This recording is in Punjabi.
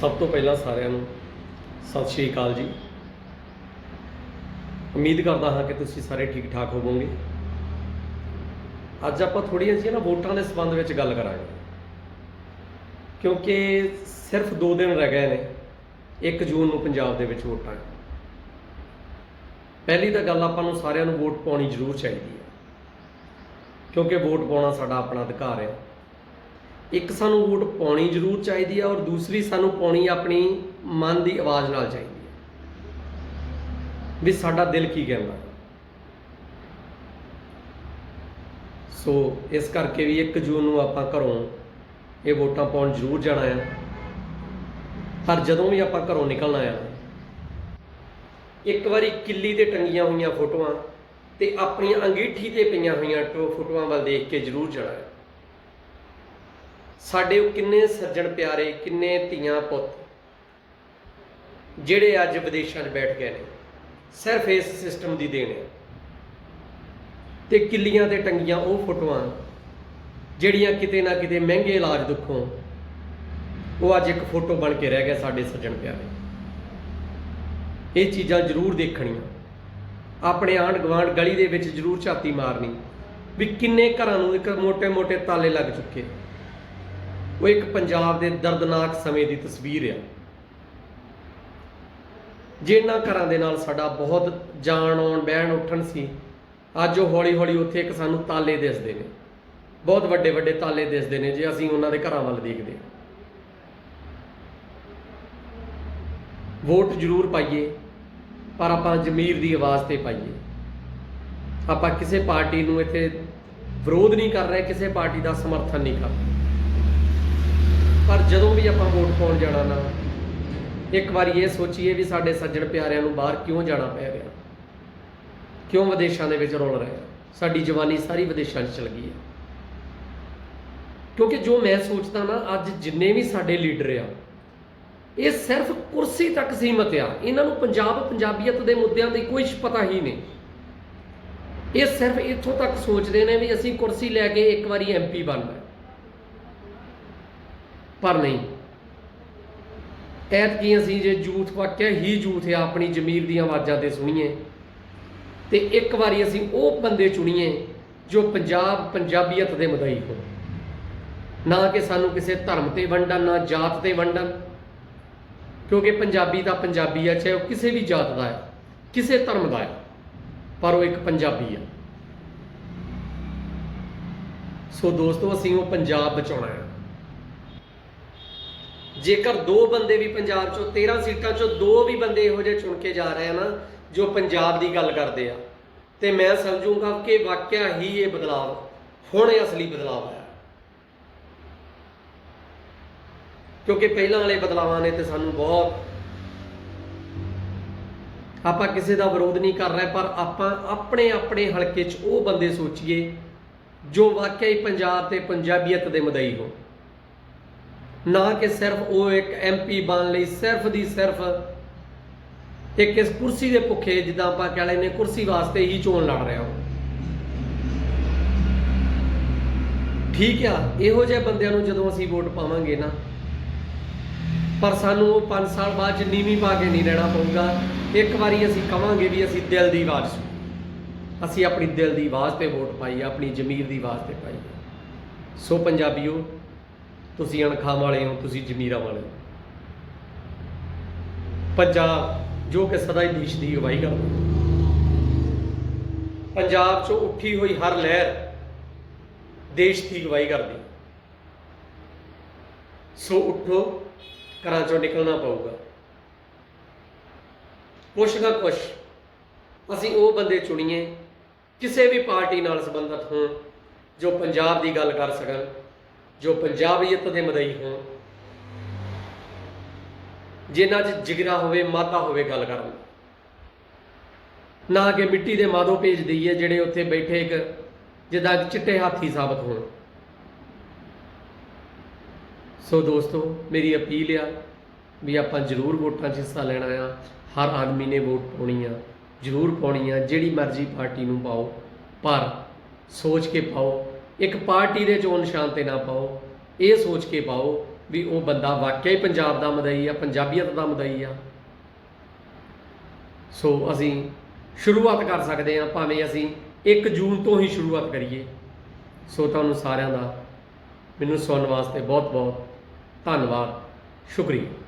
ਸਭ ਤੋਂ ਪਹਿਲਾਂ ਸਾਰਿਆਂ ਨੂੰ ਸਤਿ ਸ਼੍ਰੀ ਅਕਾਲ ਜੀ। ਉਮੀਦ ਕਰਦਾ ਹਾਂ ਕਿ ਤੁਸੀਂ ਸਾਰੇ ਠੀਕ ਠਾਕ ਹੋਵੋਗੇ। ਅੱਜ ਆਪਾਂ ਥੋੜ੍ਹੀਆਂ ਜਿਹੀਆਂ ਨਾ ਵੋਟਾਂ ਦੇ ਸੰਬੰਧ ਵਿੱਚ ਗੱਲ ਕਰਾਂਗੇ। ਕਿਉਂਕਿ ਸਿਰਫ 2 ਦਿਨ ਰਹਿ ਗਏ ਨੇ 1 ਜੂਨ ਨੂੰ ਪੰਜਾਬ ਦੇ ਵਿੱਚ ਵੋਟਾਂ ਪਹਿਲੀ ਤਾਂ ਗੱਲ ਆਪਾਂ ਨੂੰ ਸਾਰਿਆਂ ਨੂੰ ਵੋਟ ਪਾਉਣੀ ਜ਼ਰੂਰ ਚਾਹੀਦੀ ਹੈ। ਕਿਉਂਕਿ ਵੋਟ ਪਾਉਣਾ ਸਾਡਾ ਆਪਣਾ ਅਧਿਕਾਰ ਹੈ। ਇੱਕ ਸਾਨੂੰ ਵੋਟ ਪਾਉਣੀ ਜ਼ਰੂਰ ਚਾਹੀਦੀ ਹੈ ਔਰ ਦੂਸਰੀ ਸਾਨੂੰ ਪਾਉਣੀ ਆਪਣੀ ਮਨ ਦੀ ਆਵਾਜ਼ ਨਾਲ ਚਾਹੀਦੀ ਹੈ ਵੀ ਸਾਡਾ ਦਿਲ ਕੀ ਕਹਿੰਦਾ ਸੋ ਇਸ ਕਰਕੇ ਵੀ 1 ਜੂਨ ਨੂੰ ਆਪਾਂ ਘਰੋਂ ਇਹ ਵੋਟਾਂ ਪਾਉਣ ਜ਼ਰੂਰ ਜਾਣਾ ਆ। ਪਰ ਜਦੋਂ ਵੀ ਆਪਾਂ ਘਰੋਂ ਨਿਕਲਣਾ ਆ, ਇੱਕ ਵਾਰੀ ਕਿੱਲੀ ਤੇ ਟੰਗੀਆਂ ਹੋਈਆਂ ਫੋਟੋਆਂ ਤੇ ਆਪਣੀਆਂ ਅੰਗੀਠੀ ਤੇ ਪਈਆਂ ਹੋਈਆਂ ਟੋ ਫੋਟੋਆਂ ਵੱਲ ਦੇਖ ਕੇ ਜ਼ਰੂਰ ਜਾਣਾ ਹੈ ਸਾਡੇ ਉਹ ਕਿੰਨੇ ਸੱਜਣ ਪਿਆਰੇ, ਕਿੰਨੇ ਧੀਆਂ ਪੁੱਤ, ਜਿਹੜੇ ਅੱਜ ਵਿਦੇਸ਼ਾਂ 'ਚ ਬੈਠ ਗਏ ਨੇ, ਸਿਰਫ ਇਸ ਸਿਸਟਮ ਦੀ ਦੇਣ ਹੈ। ਤੇ ਕਿੱਲੀਆਂ ਤੇ ਟੰਗੀਆਂ ਉਹ ਫੋਟੋਆਂ, ਜਿਹੜੀਆਂ ਕਿਤੇ ਨਾ ਕਿਤੇ ਮਹਿੰਗੇ ਇਲਾਜ ਦੁੱਖੋਂ, ਉਹ ਅੱਜ ਇੱਕ ਫੋਟੋ ਬਣ ਕੇ ਰਹਿ ਗਿਆ ਸਾਡੇ ਸੱਜਣ ਪਿਆਰੇ। ਇਹ ਚੀਜ਼ਾਂ ਜ਼ਰੂਰ ਦੇਖਣੀਆਂ। ਆਪਣੇ ਆਂਢ ਗਵਾਂਢ ਗਲੀ ਦੇ ਵਿੱਚ ਜ਼ਰੂਰ ਝਾਤੀ ਮਾਰਨੀ, ਵੀ ਕਿੰਨੇ ਘਰਾਂ ਨੂੰ ਇੱਕ ਮੋਟੇ ਮੋਟੇ ਤਾਲੇ ਲੱਗ ਚੁੱਕੇ। ਉਹ ਇੱਕ ਪੰਜਾਬ ਦੇ ਦਰਦਨਾਕ ਸਮੇਂ ਦੀ ਤਸਵੀਰ ਆ। ਜਿਨ੍ਹਾਂ ਘਰਾਂ ਦੇ ਨਾਲ ਸਾਡਾ ਬਹੁਤ ਜਾਣ ਆਉਣ, ਬਹਿਣ, ਉੱਠਣ ਸੀ, ਅੱਜ ਉਹ ਹੌਲੀ-ਹੌਲੀ ਉੱਥੇ ਇੱਕ ਸਾਨੂੰ ਤਾਲੇ ਦਿਸਦੇ ਨੇ। ਬਹੁਤ ਵੱਡੇ ਵੱਡੇ ਤਾਲੇ ਦਿਸਦੇ ਨੇ ਜੇ ਅਸੀਂ ਉਹਨਾਂ ਦੇ ਘਰਾਂ ਵੱਲ ਦੇਖਦੇ ਹਾਂ। ਵੋਟ ਜ਼ਰੂਰ ਪਾਈਏ, ਪਰ ਆਪਾਂ ਜ਼ਮੀਰ ਦੀ ਆਵਾਜ਼ ਤੇ ਪਾਈਏ। ਆਪਾਂ ਕਿਸੇ ਪਾਰਟੀ ਨੂੰ ਇੱਥੇ ਵਿਰੋਧ ਨਹੀਂ ਕਰ ਰਹੇ, ਕਿਸੇ ਪਾਰਟੀ ਦਾ ਸਮਰਥਨ ਨਹੀਂ ਕਰ ਰਹੇ। ਪਰ ਜਦੋਂ ਵੀ ਆਪਾਂ ਵੋਟ ਪਾਉਣ ਜਾਣਾ ਨਾ, ਇੱਕ ਵਾਰੀ ਇਹ ਸੋਚੀਏ ਵੀ ਸਾਡੇ ਸੱਜਣ ਪਿਆਰਿਆਂ ਨੂੰ ਬਾਹਰ ਕਿਉਂ ਜਾਣਾ ਪੈ ਰਿਹਾ? ਕਿਉਂ ਵਿਦੇਸ਼ਾਂ ਦੇ ਵਿੱਚ ਰੁਲ ਰਹੇ ਸਾਡੀ ਜਵਾਨੀ ਸਾਰੀ ਵਿਦੇਸ਼ਾਂ 'ਚ ਚਲ ਗਈ ਹੈ ਕਿਉਂਕਿ ਜੋ ਮੈਂ ਸੋਚਦਾ ਨਾ, ਅੱਜ ਜਿੰਨੇ ਵੀ ਸਾਡੇ ਲੀਡਰ ਆ, ਇਹ ਸਿਰਫ ਕੁਰਸੀ ਤੱਕ ਸੀਮਤ ਆ। ਇਹਨਾਂ ਨੂੰ ਪੰਜਾਬ, ਪੰਜਾਬੀਅਤ ਦੇ ਮੁੱਦਿਆਂ ਦੀ ਕੋਈ ਪਤਾ ਹੀ ਨਹੀਂ। ਇਹ ਸਿਰਫ ਇੱਥੋਂ ਤੱਕ ਸੋਚਦੇ ਨੇ ਵੀ ਅਸੀਂ ਕੁਰਸੀ ਲੈ ਕੇ ਇੱਕ ਵਾਰੀ ਐਮਪੀ ਬਣਨਾ ਪਰ ਨਹੀਂ। ਐਤਕੀ ਅਸੀਂ ਜੇ ਜੂਥ ਵਾਕਿਆ ਹੀ ਜੂਥ ਆ, ਆਪਣੀ ਜ਼ਮੀਰ ਦੀਆਂ ਆਵਾਜ਼ਾਂ ਤੇ ਸੁਣੀਏ, ਤੇ ਇੱਕ ਵਾਰੀ ਅਸੀਂ ਉਹ ਬੰਦੇ ਚੁਣੀਏ ਜੋ ਪੰਜਾਬ, ਪੰਜਾਬੀਅਤ ਦੇ ਮਦਈ ਹੋਣ। ਨਾ ਕਿ ਸਾਨੂੰ ਕਿਸੇ ਧਰਮ ਤੇ ਵੰਡਣ, ਨਾ ਜਾਤ ਤੇ ਵੰਡਣ, ਕਿਉਂਕਿ ਪੰਜਾਬੀ ਤਾਂ ਪੰਜਾਬੀ ਹੈ ਚਾਹੇ ਉਹ ਕਿਸੇ ਵੀ ਜਾਤ ਦਾ ਹੈ ਕਿਸੇ ਧਰਮ ਦਾ ਹੈ ਪਰ ਉਹ ਇੱਕ ਪੰਜਾਬੀ ਹੈ ਸੋ ਦੋਸਤੋ, ਅਸੀਂ ਉਹ ਪੰਜਾਬ ਬਚਾਉਣਾ ਹੈ ਜੇਕਰ ਦੋ ਬੰਦੇ ਵੀ ਪੰਜਾਬ ਚੋਂ 13 ਸੀਟਾਂ ਚੋਂ ਦੋ ਵੀ ਬੰਦੇ ਇਹੋ ਜਿਹੇ ਚੁਣ ਕੇ ਜਾ ਰਹੇ ਆ ਨਾ, ਜੋ ਪੰਜਾਬ ਦੀ ਗੱਲ ਕਰਦੇ ਆ। ਤੇ ਮੈਂ ਸਮਝੂਗਾ ਕਿ ਵਾਕਿਆ ਹੀ ਇਹ ਬਦਲਾਅ ਹੁਣ ਇਹ ਅਸਲੀ ਬਦਲਾਅ ਆਇਆ। ਕਿਉਂਕਿ ਪਹਿਲਾਂ ਵਾਲੇ ਬਦਲਾਵਾਂ ਨੇ ਤੇ ਸਾਨੂੰ ਬਹੁਤ ਆਪਾਂ ਕਿਸੇ ਦਾ ਵਿਰੋਧ ਨਹੀਂ ਕਰ ਰਹੇ, ਪਰ ਆਪਾਂ ਆਪਣੇ ਆਪਣੇ ਹਲਕੇ 'ਚ ਉਹ ਬੰਦੇ ਸੋਚੀਏ, ਜੋ ਵਾਕਿਆ ਹੀ ਪੰਜਾਬ ਤੇ ਪੰਜਾਬੀਅਤ ਦੇ ਮਦਈ ਹੋ ਨਾ ਕਿ ਸਿਰਫ ਉਹ ਇੱਕ ਐਮਪੀ ਬਣ ਲਈ ਸਿਰਫ ਦੀ ਸਿਰਫ ਇੱਕ ਇਸ ਕੁਰਸੀ ਦੇ ਭੁੱਖੇ ਜਿੱਦਾਂ ਆਪਾਂ ਕਹਿ ਲੈਨੇ ਕੁਰਸੀ ਵਾਸਤੇ ਹੀ ਚੋਣ ਲੜ ਰਿਹਾ ਹੋ ਠੀਕ ਆ, ਇਹੋ ਜਿਹੇ ਬੰਦਿਆਂ ਨੂੰ ਜਦੋਂ ਅਸੀਂ ਵੋਟ ਪਾਵਾਂਗੇ ਨਾ, ਪਰ ਸਾਨੂੰ ਉਹ 5 ਸਾਲ ਬਾਅਦ ਚ ਨੀਵੀਂ ਪਾ ਕੇ ਨਹੀਂ ਰਹਿਣਾ ਪਊਗਾ। ਇੱਕ ਵਾਰੀ ਅਸੀਂ ਕਵਾਂਗੇ ਵੀ ਅਸੀਂ ਦਿਲ ਦੀ ਆਵਾਜ਼ ਸੁਣੀ। ਅਸੀਂ ਆਪਣੀ ਦਿਲ ਦੀ ਆਵਾਜ਼ ਤੇ ਵੋਟ ਪਾਈ ਆਪਣੀ ਜ਼ਮੀਰ ਦੀ ਆਵਾਜ਼ ਤੇ ਪਾਈ ਸੋ ਪੰਜਾਬੀਓ ਤੁਸੀਂ ਅਣਖਾਂ ਵਾਲੇ ਹੋ, ਤੁਸੀਂ ਜ਼ਮੀਰਾਂ ਵਾਲੇ ਹੋ। ਪੰਜਾਬ, ਜੋ ਕਿ ਸਦਾ ਹੀ ਦੇਸ਼ ਦੀ ਅਗਵਾਈ ਕਰਦਾ ਪੰਜਾਬ 'ਚੋਂ ਉੱਠੀ ਹੋਈ ਹਰ ਲਹਿਰ ਦੇਸ਼ ਦੀ ਅਗਵਾਈ ਕਰਦੀ ਸੋ ਉੱਠੋ, ਘਰਾਂ ਚੋਂ ਨਿਕਲਣਾ ਪਊਗਾ। ਕੁਛ ਨਾ ਕੁਛ ਅਸੀਂ ਉਹ ਬੰਦੇ ਚੁਣੀਏ, ਕਿਸੇ ਵੀ ਪਾਰਟੀ ਨਾਲ ਸੰਬੰਧਤ ਹੋਣ ਜੋ ਪੰਜਾਬ ਦੀ ਗੱਲ ਕਰ ਸਕਣ। ਜੋ ਪੰਜਾਬੀਅਤ ਦੇ ਮਦਈ ਹੋਣ, ਜਿਨ੍ਹਾਂ 'ਚ ਜਿਗਰਾ ਹੋਵੇ ਮਾਦਾ ਹੋਵੇ ਗੱਲ ਕਰਨ। ਨਾ ਕਿ ਮਿੱਟੀ ਦੇ ਮਾਦੋ ਭੇਜ ਦਈਏ, ਜਿਹੜੇ ਉੱਥੇ ਬੈਠੇ ਇੱਕ, ਜਿੱਦਾਂ ਕਿ ਚਿੱਟੇ ਹਾਥੀ ਸਾਬਤ ਹੋਣ। ਸੋ ਦੋਸਤੋ, ਮੇਰੀ ਅਪੀਲ ਆ ਵੀ ਆਪਾਂ ਜ਼ਰੂਰ ਵੋਟਾਂ 'ਚ ਹਿੱਸਾ ਲੈਣਾ ਆ। ਹਰ ਆਦਮੀ ਨੇ ਵੋਟ ਪਾਉਣੀ ਆ, ਜ਼ਰੂਰ ਪਾਉਣੀ ਆ। ਜਿਹੜੀ ਮਰਜ਼ੀ ਪਾਰਟੀ ਨੂੰ ਪਾਓ, ਪਰ ਸੋਚ ਕੇ ਪਾਓ ਇੱਕ ਪਾਰਟੀ ਦੇ ਚੋਣ ਨਿਸ਼ਾਨ ਤੇ ਨਾ ਪਾਓ। ਇਹ ਸੋਚ ਕੇ ਪਾਓ ਵੀ ਉਹ ਬੰਦਾ ਵਾਕਿਆ ਹੀ ਪੰਜਾਬ ਦਾ ਮਦਈ ਆ, ਪੰਜਾਬੀਅਤ ਦਾ ਮਦਈ ਆ। ਸੋ ਅਸੀਂ ਸ਼ੁਰੂਆਤ ਕਰ ਸਕਦੇ ਹਾਂ, ਭਾਵੇਂ ਅਸੀਂ 1 ਜੂਨ ਤੋਂ ਹੀ ਸ਼ੁਰੂਆਤ ਕਰੀਏ। ਸੋ ਤੁਹਾਨੂੰ ਸਾਰਿਆਂ ਦਾ ਮੈਨੂੰ ਸੁਣਨ ਵਾਸਤੇ ਬਹੁਤ ਬਹੁਤ ਧੰਨਵਾਦ। ਸ਼ੁਕਰੀਆ।